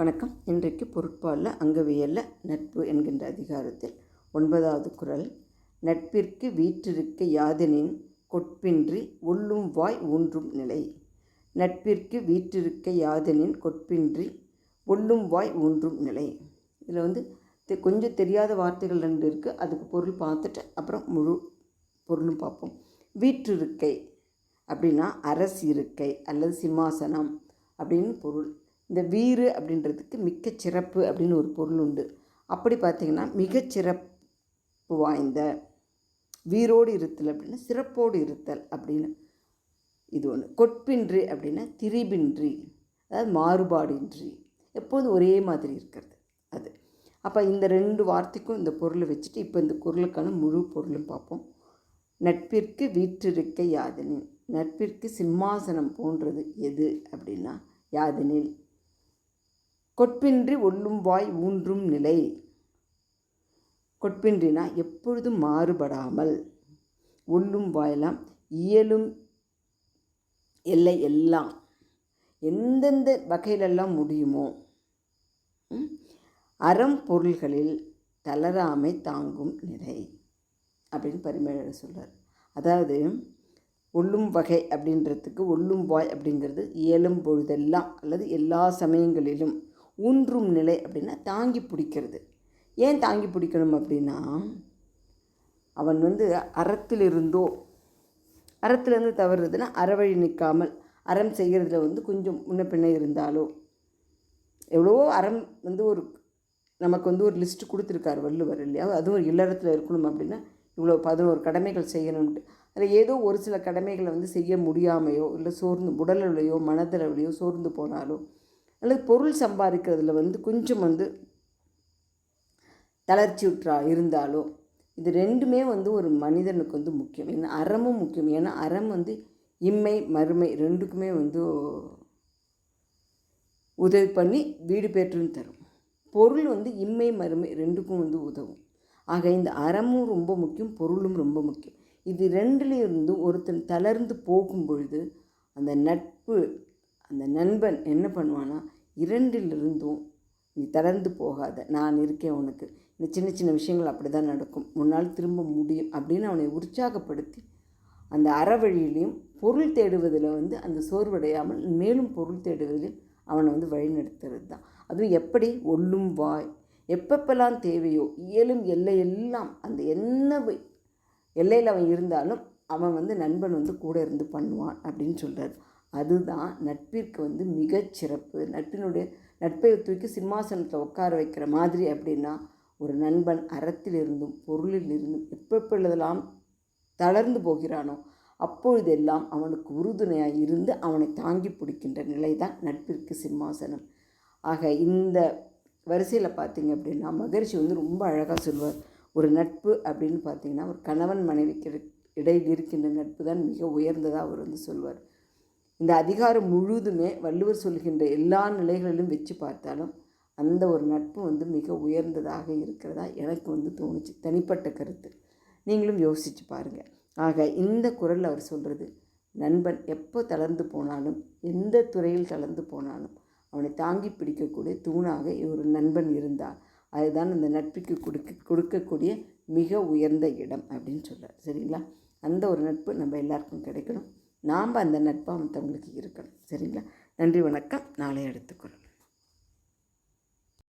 வணக்கம். இன்றைக்கு பொருட்பாலில் அங்கவியல்ல நட்பு என்கின்ற அதிகாரத்தில் ஒன்பதாவது குரல். நட்பிற்கு வீற்றிருக்க யாதெனின் கொட்பின்றி உள்ளும் வாய் ஊன்றும் நிலை. நட்பிற்கு வீற்றிருக்க யாதெனின் கொட்பின்றி உள்ளும் வாய் ஊன்றும் நிலை. இதில் வந்து தெ- கொஞ்சம் தெரியாத வார்த்தைகள் ரெண்டு இருக்குது அதுக்கு பொருள் பார்த்துட்டு அப்புறம் முழு பொருளும் பார்ப்போம். வீற்றிருக்கை அப்படின்னா அரசு இருக்கை அல்லது சிம்மாசனம் அப்படின்னு பொருள். இந்த வீறு அப்படின்றதுக்கு மிக்க சிறப்பு அப்படின்னு ஒரு பொருள் உண்டு. அப்படி பார்த்தீங்கன்னா மிகச் சிறப்பு வாய்ந்த வீரோடு இருத்தல் அப்படின்னா சிறப்போடு இருத்தல் அப்படின்னு இது ஒன்று கொட்பின்றி அப்படின்னா திரிபின்றி அதாவது மாறுபாடின்றி. எப்போதும் ஒரே மாதிரி இருக்கிறது அது. அப்போ இந்த ரெண்டு வார்த்தைக்கும் இந்த பொருளை வச்சுட்டு இப்போ இந்த பொருளுக்கான முழு பொருளும் பார்ப்போம். நட்பிற்கு வீற்றிருக்க யாதெனில் நட்பிற்கு சிம்மாசனம் போன்றது எது அப்படின்னா யாதெனில் கொட்பின்றி ஒல்லும் வாய் ஊன்றும் நிலை. கொட்பின்றினா எப்பொழுதும் மாறுபடாமல் ஒல்லும் வாயெல்லாம் இயலும் எல்லை எல்லாம். எந்தெந்த வகையிலெல்லாம் முடியுமோ அறம் பொருள்களில் தளராமை தாங்கும் நிலை அப்படின்னு பரிமேழ சொல்கிறார் அதாவது ஒல்லும் வகை அப்படின்றதுக்கு ஒல்லும் வாய் அப்படிங்கிறது இயலும் பொழுதெல்லாம் அல்லது எல்லா சமயங்களிலும் ஊன்றும் நிலை அப்படின்னா தாங்கி பிடிக்கிறது. ஏன் தாங்கி பிடிக்கணும் அப்படின்னா அவன் வந்து அறத்திலிருந்தோ அறத்திலிருந்து தவறுறதுன்னா அறவழி நிற்காமல் அறம் செய்கிறதுல வந்து கொஞ்சம் முன்ன பின்ன இருந்தாலோ எவ்வளவோ அறம் வந்து ஒரு நமக்கு வந்து ஒரு லிஸ்ட்டு கொடுத்துருக்காரு வள்ளுவர் இல்லையா? அதுவும் ஒரு இல்லறத்தில் இருக்கணும் அப்படின்னா இவ்வளோ பதினோரு கடமைகள் செய்யணும்ட்டு. அதில் ஏதோ ஒரு சில கடமைகளை வந்து செய்ய முடியாமையோ இல்லை சோர்ந்து உடலளவுலையோ மனதளவுலையோ சோர்ந்து போனாலோ அல்லது பொருள் சம்பாதிக்கிறதுல வந்து கொஞ்சம் வந்து தளர்ச்சி உற்றா இருந்தாலோ இது ரெண்டுமே வந்து ஒரு மனிதனுக்கு வந்து முக்கியம். ஏன்னா அறமும் முக்கியம். ஏன்னா அறம் வந்து இம்மை மறுமை ரெண்டுக்குமே வந்து உதவி பண்ணி வீடு பெற்றுன்னு தரும். பொருள் வந்து இம்மை மறுமை ரெண்டுக்கும் வந்து உதவும். ஆக இந்த அறமும் ரொம்ப முக்கியம் பொருளும் ரொம்ப முக்கியம். இது ரெண்டுலேயும் இருந்து ஒருத்தன் தளர்ந்து போகும் பொழுது அந்த நட்பு அந்த நண்பன் என்ன பண்ணுவானா இரண்டிலிருந்தும் நீ தளர்ந்து போகாத நான் இருக்கேன் உனக்கு. இந்த சின்ன சின்ன விஷயங்கள் அப்படி தான் நடக்கும். முன்னால் திரும்ப முடியும். அப்படின்னு அவனை உற்சாகப்படுத்தி அந்த அறவழியிலையும் பொருள் தேடுவதில் வந்து அந்த சோர்வடையாமல் மேலும் பொருள் தேடுவதில் அவனை வந்து வழிநடத்துறது தான். அதுவும் எப்படி? ஒல்லும் வாய். எப்பப்பெல்லாம் தேவையோ இயலும் எல்லையெல்லாம் அந்த என்ன எல்லையில் அவன் இருந்தாலும் அவன் வந்து நண்பன் வந்து கூட இருந்து பண்ணுவான் அப்படின்னு சொல்கிறார் அதுதான் நட்பிற்கு வந்து மிகச்சிறப்பு நட்பினுடைய நட்பை தூக்கி சிம்மாசனத்தில் உட்கார வைக்கிற மாதிரி அப்படின்னா ஒரு நண்பன் அறத்திலிருந்தும் பொருளிலிருந்தும் எப்பப்பொழுதெல்லாம் தளர்ந்து போகிறானோ அப்பொழுதெல்லாம் அவனுக்கு உறுதுணையாக இருந்து அவனை தாங்கி பிடிக்கின்ற நிலை தான் நட்பிற்கு சிம்மாசனம். ஆக இந்த வரிசையில் பார்த்தீங்க அப்படின்னா மகரிஷி வந்து ரொம்ப அழகாக சொல்வார். ஒரு நட்பு அப்படின்னு பார்த்தீங்கன்னா ஒரு கணவன் மனைவிக்கு இடையில் இருக்கின்ற நட்பு தான் மிக உயர்ந்ததாக அவர் வந்து சொல்வார். இந்த அதிகாரம் முழுதுமே வள்ளுவர் சொல்கின்ற எல்லா நிலைகளிலும் வச்சு பார்த்தாலும் அந்த ஒரு நட்பு வந்து மிக உயர்ந்ததாக இருக்கிறதா எனக்கு வந்து தோணுச்சு. தனிப்பட்ட கருத்து. நீங்களும் யோசித்து பாருங்கள் ஆக இந்த குரல் அவர் சொல்கிறது நண்பன் எப்போ தளர்ந்து போனாலும் எந்த துறையில் தளர்ந்து போனாலும் அவனை தாங்கி பிடிக்கக்கூடிய தூணாக ஒரு நண்பன் இருந்தால் அதுதான் அந்த நட்புக்கு கொடுக்க கொடுக்கக்கூடிய மிக உயர்ந்த இடம் அப்படின்னு சொல்கிறார் சரிங்களா? அந்த ஒரு நட்பு நம்ம எல்லாருக்கும் கிடைக்கணும். நாம் அந்த நட்பாக மற்றவங்களுக்கு இருக்கணும். சரிங்களா? நன்றி வணக்கம். நாளை எடுத்துக்கிறோம்